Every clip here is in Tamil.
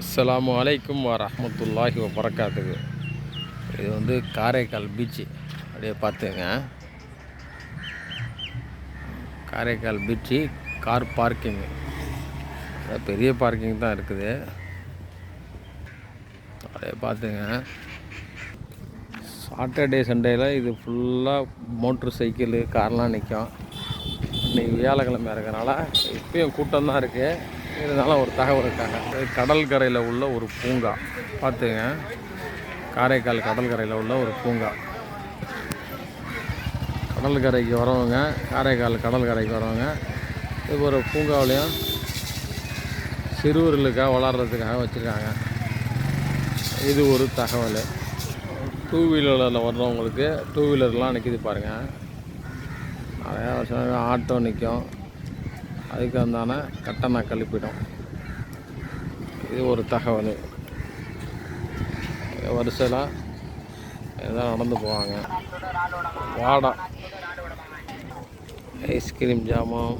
அஸ்ஸலாமு அலைக்கும் வரமத்துல்லாஹி வரக்காத்துக்கு இது வந்து காரைக்கால் பீச்சு. அப்படியே பார்த்துங்க. Karaikal beach car parking. பெரிய பார்க்கிங் தான் இருக்குது. அப்படியே பார்த்துங்க. சாட்டர்டே சண்டேயில் இது ஃபுல்லாக மோட்ரு சைக்கிள் கார்லாம் நிற்கும் இன்றைக்கி வியாழக்கிழமை இருக்கிறனால இப்பயும் கூட்டம் தான் இருக்குது இருந்தாலும் ஒரு தகவல் இருக்காங்க. இது கடல் கரையில் உள்ள ஒரு பூங்கா. பார்த்துங்க காரைக்கால் கடல் கரையில் உள்ள ஒரு பூங்கா. கடல் கரைக்கு வரவங்க காரைக்கால் கடல் கரைக்கு வரவங்க இது ஒரு பூங்காவிலையும் சிறுவர்களுக்காக வளர்கிறதுக்காக வச்சுருக்காங்க. இது ஒரு தகவல். டூ வீலரில் வர்றவங்களுக்கு டூ வீலர்லாம் நிற்கிது பாருங்கள் நிறையா வருஷம் ஆட்டோ நிற்கும் அதுக்கு வந்தான கட்டண கழிப்பிடம். இது ஒரு தகவல். வரிசையில் இதான் நடந்து போவாங்க. வாடா. ஐஸ்கிரீம் ஜாமான்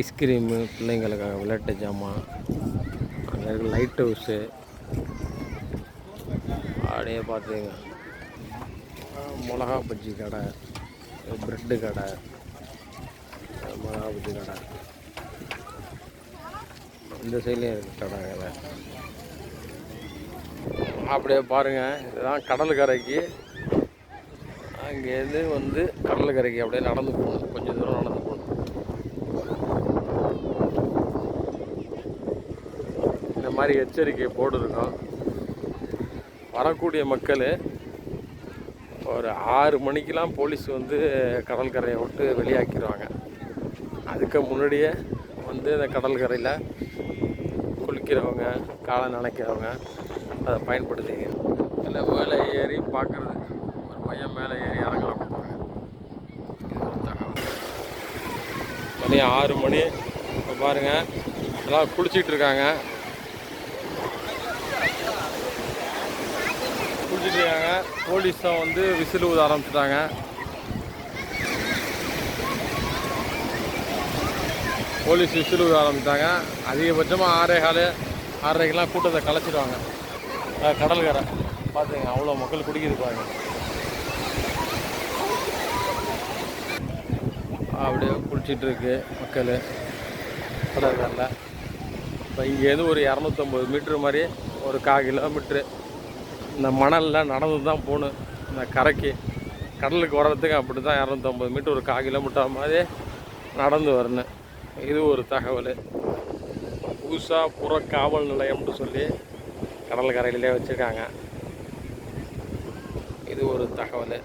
ஐஸ்கிரீமு பிள்ளைங்களுக்காக விளையாட்டு ஜாமான் அங்கே இருக்க லைட் ஹவுஸு. அப்படியே பார்த்துங்க மிளகா பஜ்ஜி கடை ப்ரெட்டு கடை. மிளகா பஜ்ஜி இந்த சைட்லேயும் இருக்குது கடை அப்படியே பாருங்கள் இதுதான் கடலுக்கரைக்கு அங்கேருந்து வந்து கடலுக்கரைக்கு அப்படியே நடந்து போகணும். கொஞ்சம் தூரம் நடந்து போகணும். இந்த மாதிரி எச்சரிக்கை போர்டு இருக்கும் வரக்கூடிய மக்கள் ஒரு ஆறு மணிக்கெலாம் போலீஸ் வந்து கடற்கரையை விட்டு வெளியாக்கிடுவாங்க. அதுக்கு முன்னாடியே வந்து இந்த கடல்கரையில் குளிக்கிறவங்க காலை நினைக்கிறவங்க அதை பயன்படுத்திங்க. இல்லை மேலே ஏறி பார்க்குறது ஒரு பையன் மேலே ஏறி இறங்கலாம் மணி ஆறு மணி. இப்போ பாருங்கள் எல்லாம் குளிச்சிட்டு இருக்காங்க. குளிச்சுட்டு இருக்காங்க. போலீஸ் தான் வந்து விசில் ஊத ஆரம்பிச்சிட்டாங்க. போலீஸ் விசில் ஆரம்பித்தாங்க. அதிகபட்சமாக ஆறே காலு ஆறரைக்கெல்லாம் கூட்டத்தை கலைச்சிடுவாங்க. கடல்கரை. பார்த்துங்க அவ்வளோ மக்கள் குடிக்கிது அப்படியே குளிச்சிட்டு இருக்கு மக்கள். கடற்கரையில். இப்போ இங்கேருந்து ஒரு இரநூத்தம்பது மீட்ரு மாதிரி ஒரு கால் கிலோமீட்ரு. இந்த மணலில் நடந்து தான் போகணும். இந்த கரைக்கு கடலுக்கு வர்றதுக்கு அப்படி தான் இரநூத்தம்பது மீட்ரு ஒரு கால் கிலோமீட்டர் மாதிரி நடந்து வரணும். இது ஒரு தகவல். புதுசாக புற காவல் நிலையம்னு சொல்லி கடல் கரையிலே வச்சுருக்காங்க. இது ஒரு தகவல்.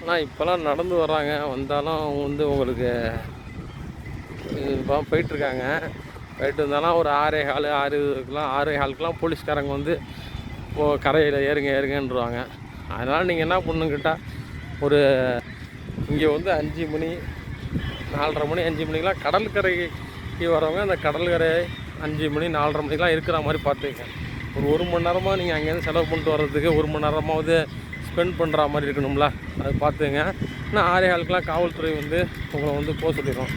ஆனால் இப்போலாம் நடந்து வர்றாங்க. வந்தாலும் அவங்க வந்து உங்களுக்கு இப்போ போயிட்டுருக்காங்க போயிட்டு இருந்தாலும் ஒரு ஆறே கால் ஆறு இதுக்கெலாம் ஆறே காலுக்கெலாம் போலீஸ்காரங்க வந்து இப்போ கரையில் ஏறுங்க ஏறுங்கன்றுவாங்க. அதனால் நீங்கள் என்ன பண்ணுங்கிட்டால் ஒரு இங்கே வந்து அஞ்சு மணி நாலரை மணி அஞ்சு மணிக்கெலாம் கடற்கரைக்கு வரவங்க அந்த கடற்கரை அஞ்சு மணி நாலரை மணிக்கெலாம் இருக்கிற மாதிரி பார்த்துக்க ஒரு ஒரு மணி நேரமாக நீங்கள் அங்கேருந்து செலவு பண்ணிட்டு வர்றதுக்கு ஒரு மணி நேரமாவது ஸ்பெண்ட் பண்ணுற மாதிரி இருக்கணும்ல. அது பார்த்துங்க ஆனால் ஆறே ஆளுக்கெலாம் காவல்துறை வந்து உங்களை வந்து போக சொல்லிடும்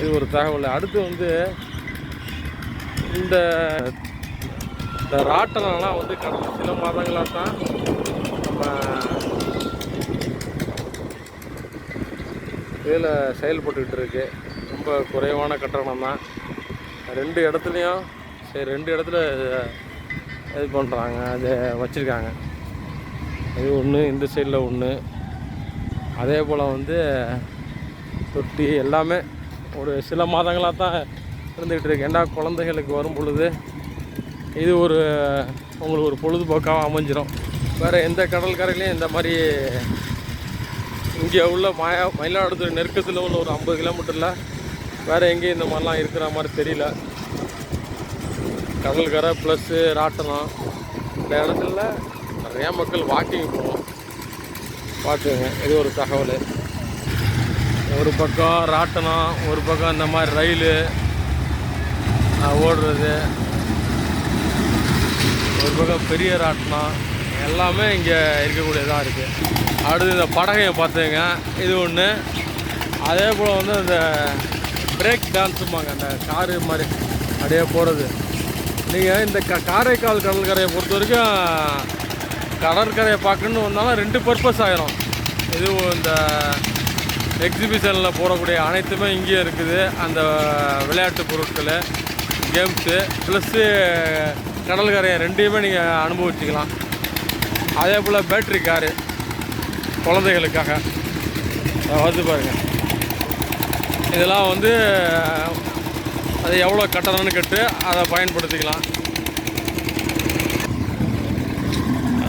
இது ஒரு தகவல். அடுத்து வந்து இந்த இந்த ராட்டனம்லாம் வந்து கடந்த சில மாதங்களாக தான் நம்ம இதில் செயல்பட்டுக்கிட்டு இருக்கு. ரொம்ப குறைவான கட்டணம் தான். ரெண்டு இடத்துலையும் சரி ரெண்டு இடத்துல இது பண்ணுறாங்க அதை வச்சுருக்காங்க. இது ஒன்று இந்த சைடில் ஒன்று அதே போல் வந்து தொட்டி எல்லாமே ஒரு சில மாதங்களாக தான் இருந்துக்கிட்டு இருக்கு. ஏன்னா குழந்தைகளுக்கு வரும் பொழுது இது ஒரு உங்களுக்கு ஒரு பொழுதுபோக்காக அமைஞ்சிடும் வேறு எந்த கடற்கரையிலையும் இந்த மாதிரி இங்கே உள்ள மாயா மயிலாடுதுறை நெருக்கத்தில் உள்ள ஒரு ஐம்பது கிலோமீட்டரில் வேறு எங்கேயும் இந்த மாதிரிலாம் இருக்கிற மாதிரி தெரியல. கடல்கரை ப்ளஸ்ஸு ராட்டணம். இந்த இடத்துல நிறையா மக்கள் வாக்கிங் போகணும். பார்த்துங்க இது ஒரு தகவல். ஒரு பக்கம் ராட்டணம் ஒரு பக்கம் இந்த மாதிரி ரயில் ஓடுறது. ஒரு பக்கம் பெரிய ராட்டனம் எல்லாமே இங்கே இருக்கக்கூடியதாக இருக்குது அடுத்து இந்த படகையை பார்த்துங்க. இது ஒன்று அதே போல் வந்து அந்த பிரேக் டான்ஸும்பாங்க அந்த காரு மாதிரி அப்படியே போகிறது நீங்கள் இந்த க காரைக்கால் கடற்கரையை பொறுத்த வரைக்கும் கடற்கரையை பார்க்கணுன்னு வந்தாலும் ரெண்டு பர்பஸ் ஆகிரும் இது இந்த எக்ஸிபிஷனில் போடக்கூடிய அனைத்துமே இங்கேயே இருக்குது. அந்த விளையாட்டு பொருட்கள் கேம்ஸு ப்ளஸ்ஸு கடற்கரையை ரெண்டையுமே நீங்கள் அனுபவிச்சுக்கலாம். அதே போல் பேட்ரி காரு குழந்தைகளுக்காக. வந்து பாருங்கள் இதெல்லாம் வந்து அது எவ்வளோ கட்டணம்னு கேட்டு அதை பயன்படுத்திக்கலாம்.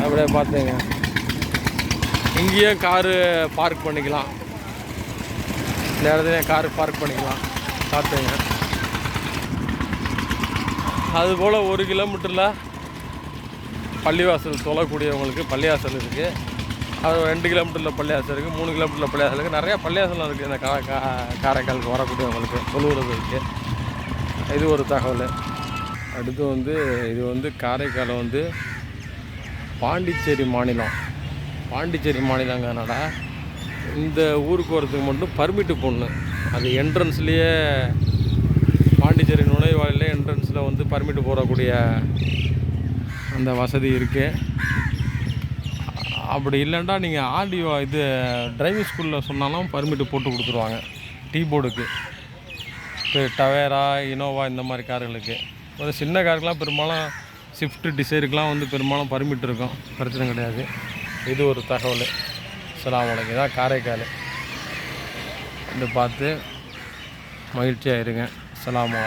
அப்படியே பார்த்துங்க. இங்கேயே காரு பார்க் பண்ணிக்கலாம். இந்த இடத்துல காரு பார்க் பண்ணிக்கலாம். பார்த்துங்க. அதுபோல் ஒரு கிலோமீட்டரில் பள்ளிவாசல் தொழக்கூடியவங்களுக்கு பள்ளிவாசல் இருக்குது அது ரெண்டு கிலோமீட்டரில் பள்ளிவாசல் இருக்குது மூணு கிலோமீட்டரில் பள்ளிவாசல் இருக்குது நிறையா பள்ளியாசலம் இருக்குது இந்த கா கா காரைக்காலுக்கு வரக்கூடியவங்களுக்கு தொழுவுறதுக்கு இது ஒரு தகவல். அடுத்து வந்து இது வந்து காரைக்காலை வந்து பாண்டிச்சேரி மாநிலம். பாண்டிச்சேரி மாநிலங்கிறனால இந்த ஊருக்கு வரத்துக்கு மட்டும் பர்மிட்டு போடணும். அது என்ட்ரன்ஸ்லேயே பாண்டிச்சேரி நுழைவாயிலே என்ட்ரன்ஸில் வந்து பர்மிட்டு போடக்கூடிய அந்த வசதி இருக்குது அப்படி இல்லைன்டா நீங்கள் ஆர்டிஓ இது டிரைவிங் ஸ்கூலில் சொன்னாலும் பர்மிட்டு போட்டு கொடுத்துருவாங்க. டீ போர்டுக்கு இப்போ டவேரா இனோவா இந்த மாதிரி கார்களுக்கு. ஒரு சின்ன காருக்கெலாம் பெரும்பாலும் ஸ்விஃப்ட்டு டிசைருக்கெலாம் வந்து பெரும்பாலும் பர்மிட் இருக்கும். பிரச்சனை கிடையாது. இது ஒரு தகவல். சலாம் வலைக்கம் தான் காரைக்கால். இது பார்த்து மகிழ்ச்சியாக இருங்க. சலாம்